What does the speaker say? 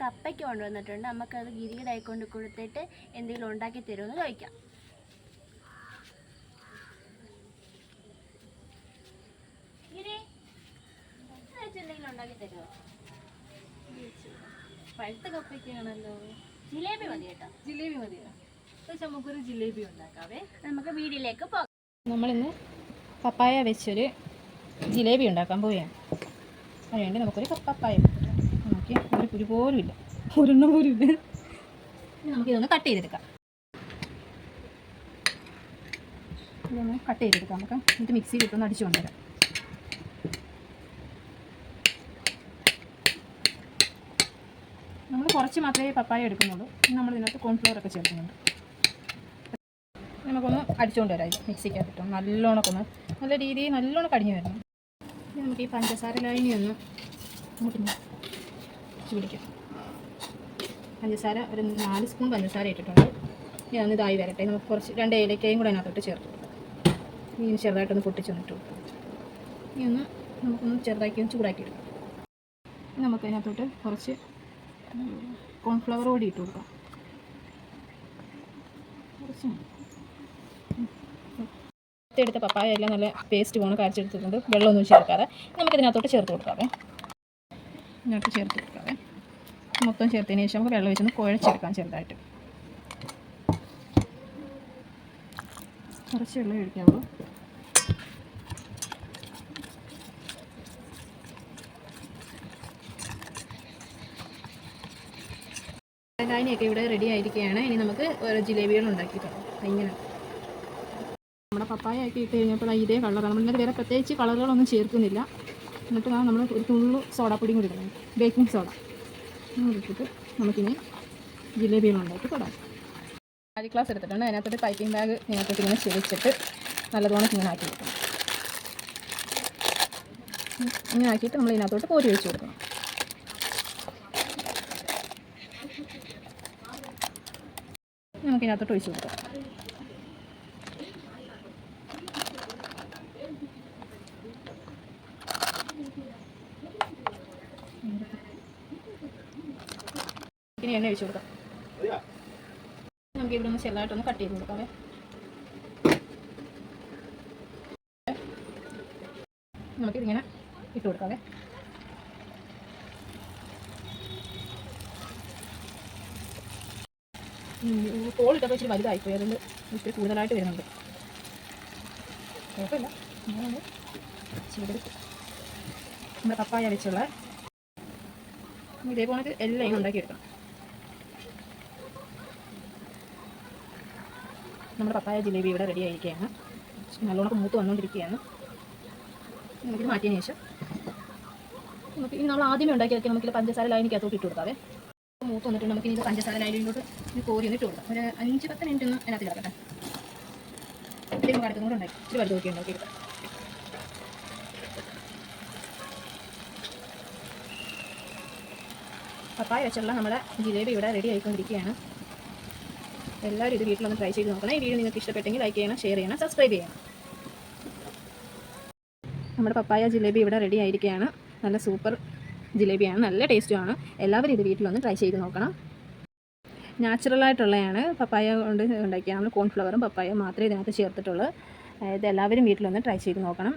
കപ്പയ്ക്ക് കൊണ്ടുവന്നിട്ടുണ്ട്. നമുക്കത് ഗിരിയുടെ കൊണ്ട് കൊടുത്തിട്ട് എന്തെങ്കിലും ഉണ്ടാക്കി തരുമെന്ന് ചോദിക്കാം. പഴുത്ത കപ്പയ്ക്കാണല്ലോ. ജിലേബി മതി കേട്ടോ. ജിലേബി മതിയോ? പക്ഷെ നമുക്കൊരു ജിലേബി ഉണ്ടാക്കാവേ. നമുക്ക് വീട്ടിലേക്ക് പോകാം. നമ്മളിന്ന് പപ്പായ വെച്ചൊരു ജിലേബി ഉണ്ടാക്കാൻ പോവുകയാണ്. അതിനുവേണ്ടി നമുക്കൊരു പപ്പായ ഒരു പോലും ഇല്ല. ഒരെണ്ണം പോലും ഇല്ല. നമുക്ക് നമുക്കിതൊന്ന് കട്ട് ചെയ്തെടുക്കാം. ഇതൊന്ന് കട്ട് ചെയ്തെടുക്കാം. നമുക്ക് എന്നിട്ട് മിക്സിയിൽ ഇട്ടൊന്ന് അടിച്ചു കൊണ്ടുവരാം. നമ്മൾ കുറച്ച് മാത്രമേ പപ്പായ എടുക്കുന്നുള്ളൂ. നമ്മൾ ഇതിനകത്ത് കോൺഫ്ലോർ ഒക്കെ ചേർക്കുന്നുണ്ട്. നമുക്കൊന്ന് അടിച്ചുകൊണ്ട് വരാം മിക്സിക്കകത്തിട്ട് നല്ലോണം ഒന്ന് നല്ല രീതിയിൽ നല്ലോണം കടിഞ്ഞു വരണം. നമുക്ക് ഈ പഞ്ചസാര ലൈനി ഒന്ന് അങ്ങോട്ട് പിടിക്കാം. പഞ്ചസാര ഒരു നാല് സ്പൂൺ പഞ്ചസാര ഇട്ടിട്ടുണ്ട്. ഇനി അതൊന്ന് ഇതായി വരട്ടെ. നമുക്ക് കുറച്ച് രണ്ട് ഏലക്കയും കൂടെ അതിനകത്തോട്ട് ചേർത്ത് കൊടുക്കാം. ഇനി ചെറുതായിട്ടൊന്ന് പൊട്ടിച്ചൊന്നിട്ട് കൊടുക്കാം. ഇനി ഒന്ന് നമുക്കൊന്ന് ചെറുതാക്കി ഒന്ന് ചൂടാക്കി എടുക്കാം. നമുക്ക് അതിനകത്തോട്ട് കുറച്ച് കോൺഫ്ലവർ കൂടി ഇട്ട് കൊടുക്കാം. കുറച്ച് എടുത്ത പപ്പായ എല്ലാം നല്ല പേസ്റ്റ് പോണ് കാഴ്ചെടുത്തിട്ടുണ്ട് വെള്ളമൊന്നും ചേർക്കാതെ. നമുക്കിതിനകത്തോട്ട് ചേർത്ത് കൊടുക്കാവേ. ഇതിനകത്ത് ചേർത്ത് കൊടുക്കാവേ മൊത്തം ചേർത്തതിന് ശേഷം നമുക്ക് വെള്ളം വെച്ചൊന്ന് കുഴച്ചെടുക്കാം ചെറുതായിട്ട്. കുറച്ച് വെള്ളം ഒഴിക്കാവുള്ളൂ ലായനിയൊക്കെ ഇവിടെ റെഡി ആയിരിക്കുകയാണ്. ഇനി നമുക്ക് ജിലേബികൾ ഉണ്ടാക്കിയിട്ടുണ്ട് ഇങ്ങനെ. നമ്മുടെ പപ്പായ ഒക്കെ ഇട്ട് കഴിഞ്ഞപ്പോൾ ഇതേ കളറാണ് നമ്മളിങ്ങനെ വേറെ പ്രത്യേകിച്ച് കളറുകളൊന്നും ചേർക്കുന്നില്ല. എന്നിട്ട് വേണം നമ്മൾ ഒരു തുള്ളു സോഡാപ്പൊടിയും കൂടി ഇടണം ബേക്കിംഗ് സോഡ ഇട്ടിട്ട് നമുക്കിനി ജിലേബികൾ ഉണ്ടാക്കി തുടങ്ങാം ആദ്യ ഗ്ലാസ് എടുത്തിട്ടുണ്ട്. അതിനകത്തൊരു പൈപ്പിംഗ് ബാഗ് ഇതിനകത്തോട്ട് ഇങ്ങനെ ചെരിച്ചിട്ട് നല്ലതുപോലെ ഇങ്ങനെ ആക്കി വെക്കണം ഇങ്ങനെ ആക്കിയിട്ട് നമ്മൾ ഇതിനകത്തോട്ട് കോരി വെച്ച് കൊടുക്കണം. നമുക്ക് ഇതിനകത്തോട്ട് ഒഴിച്ച് കൊടുക്കാം. ഇനി എണ്ണ ഒഴിച്ചു കൊടുക്കാം. നമുക്ക് ഇവിടെ ഒന്ന് ചെറുതായിട്ടൊന്ന് കട്ട് ചെയ്ത് കൊടുക്കാമേ നമുക്കിതിങ്ങനെ ഇട്ട് കൊടുക്കാവേ കോളിട്ടപ്പോൾ ഇച്ചിരി വലുതായിപ്പോയി അതുകൊണ്ട് ഇച്ചിരി കൂടുതലായിട്ട് വരുന്നുണ്ട്. കുഴപ്പമില്ല. നമ്മുടെ പപ്പായ വെച്ചുള്ള ഇതേപോലെ എല്ലാം ഉണ്ടാക്കിയെടുക്കണം നമ്മുടെ പപ്പായ ജിലേബി ഇവിടെ റെഡി ആയിരിക്കുകയാണ്. നല്ലോണം മൂത്ത് വന്നുകൊണ്ടിരിക്കുകയാണ് നമുക്കിത് മാറ്റിയതിന് ശേഷം നമുക്ക് ഇനി നമ്മൾ ആദ്യമേ ഉണ്ടാക്കിയാൽ നമുക്ക് പഞ്ചസാര ലൈനിക്കകത്തോട്ട് ഇട്ട് കൊടുക്കാവേ മൂത്ത് വന്നിട്ട് നമുക്ക് ഇനി ഇത് പഞ്ചസാര ലൈനിലോട്ട് ഇത് കോരി ഒന്ന് ഇട്ട് കൊടുക്കാം. ഒരു അഞ്ച് പത്ത് മിനിറ്റ് ഒന്ന് അതിനകത്ത് കിടക്കട്ടെ. ഇത്രയും നമുക്ക് അടുത്തും കൂടെ ഉണ്ടാക്കി ഇച്ചിരി വലുത് നോക്കി ഉണ്ടാക്കി എടുക്കാം. പപ്പായ വെച്ചുള്ള നമ്മുടെ ജിലേബി ഇവിടെ റെഡി ആയിക്കൊണ്ടിരിക്കുകയാണ്. എല്ലാവരും ഇത് വീട്ടിലൊന്ന് ട്രൈ ചെയ്ത് നോക്കണം. ഈ വീഡിയോ നിങ്ങൾക്ക് ഇഷ്ടപ്പെട്ടെങ്കിൽ ലൈക്ക് ചെയ്യണം ഷെയർ ചെയ്യണം സബ്സ്ക്രൈബ് ചെയ്യണം. നമ്മുടെ പപ്പായ ജിലേബി ഇവിടെ റെഡി ആയിരിക്കുകയാണ്. നല്ല സൂപ്പർ ജിലേബിയാണ് നല്ല ടേസ്റ്റുമാണ് എല്ലാവരും ഇത് വീട്ടിലൊന്ന് ട്രൈ ചെയ്ത് നോക്കണം. നാച്ചുറലായിട്ടുള്ളതാണ് പപ്പായ കൊണ്ട് ഉണ്ടാക്കിയ. നമ്മൾ കോൺഫ്ലവറും പപ്പായ മാത്രമേ ഇതിനകത്ത് ചേർത്തിട്ടുള്ളൂ. ഇത് എല്ലാവരും വീട്ടിലൊന്ന് ട്രൈ ചെയ്ത് നോക്കണം.